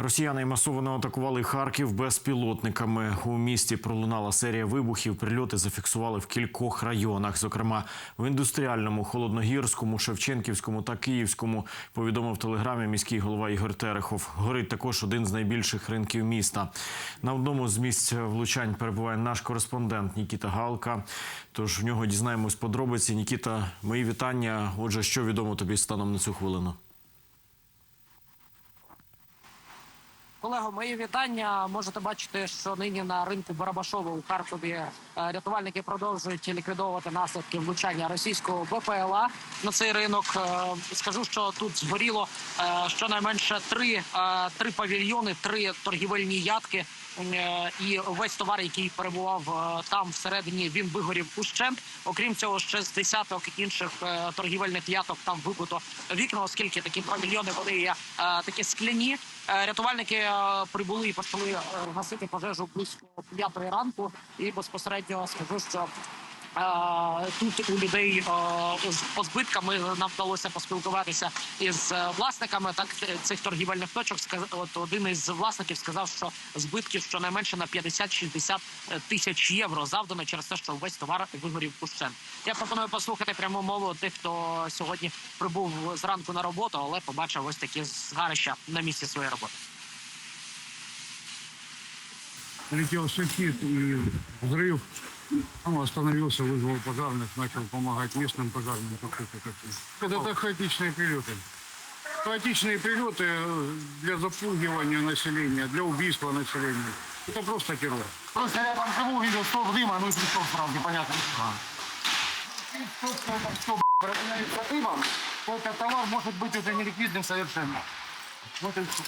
Росіяни масово атакували Харків безпілотниками. У місті пролунала серія вибухів. Прильоти зафіксували в кількох районах, зокрема в індустріальному, холодногірському, Шевченківському та Київському. Повідомив в телеграмі міський голова Ігор Терехов. Горить також один з найбільших ринків міста. На одному з місць влучань перебуває наш кореспондент Нікіта Галка. Тож в нього дізнаємось подробиці. Нікіта, мої вітання. Отже, що відомо тобі станом на цю хвилину? Колего, мої вітання. Можете бачити, що нині на ринку Барабашова у Харкові е, рятувальники продовжують ліквідовувати наслідки влучання російського БПЛА на цей ринок. Е, Скажу, що тут згоріло е, щонайменше три, три павільйони, три торгівельні ядки. І весь товар, який перебував там всередині, він вигорів ущент. Окрім цього, ще з десяток інших торгівельних яток там вибито вікна, оскільки такі павільйони вони є такі скляні. Е, Рятувальники е, прибули і почали е, гасити пожежу близько п'ятої ранку. І безпосередньо скажу, що тут у людей е, з по збитками нам вдалося поспілкуватися із е, власниками так е, цих торгівельних точок. От один із власників сказав, що збитків щонайменше на 50-60 тисяч євро завдано через те, що весь товар вигорів ущент. Я пропоную послухати пряму мову тих, хто сьогодні прибув зранку на роботу, але побачив ось такі згарища на місці своєї роботи. Летел шахид и взрыв. Он остановился, вызвал пожарных, начал помогать местным пожарным. как-то, как-то. Это, это хаотичные прилеты. Хаотичные прилеты э, для запугивания населения, для убийства населения. Это просто террор. Просто я там живу, видел столб дыма, ну и пришел сразу, непонятно. Что это все проявляется дымом, то этот товар может быть уже неликвидным совершенно. Вот и все.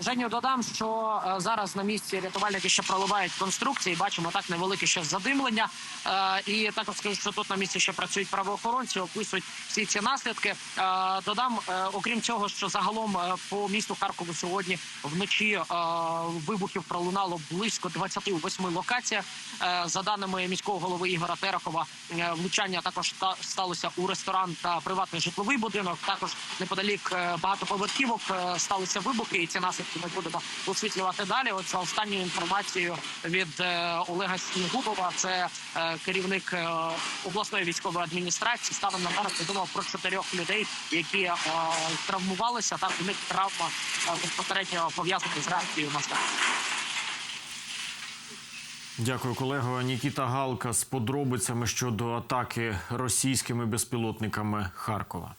Женю додам, що е, зараз на місці рятувальники ще проливають конструкції. Бачимо так невелике ще задимлення. Е, і також скажу, що тут на місці ще працюють правоохоронці, описують всі ці наслідки. Е, додам, окрім цього, що загалом по місту Харкову сьогодні вночі вибухів пролунало близько 28 локаціях. За даними міського голови Ігора Терехова, влучання також ста- сталося у ресторан та приватний житловий будинок. Також неподалік багатоповерхівок сталися вибухи, і ці наслідки ми будемо освітлювати далі. От за останньою інформацією від е, Олега Снігубова, це е, керівник е, обласної військової адміністрації. Станом на зараз відомо про чотирьох людей, які травмувалися. Так у них травма безпосередньо пов'язана з реакцією стан. Дякую, колего. Нікіта Галка з подробицями щодо атаки російськими безпілотниками Харкова.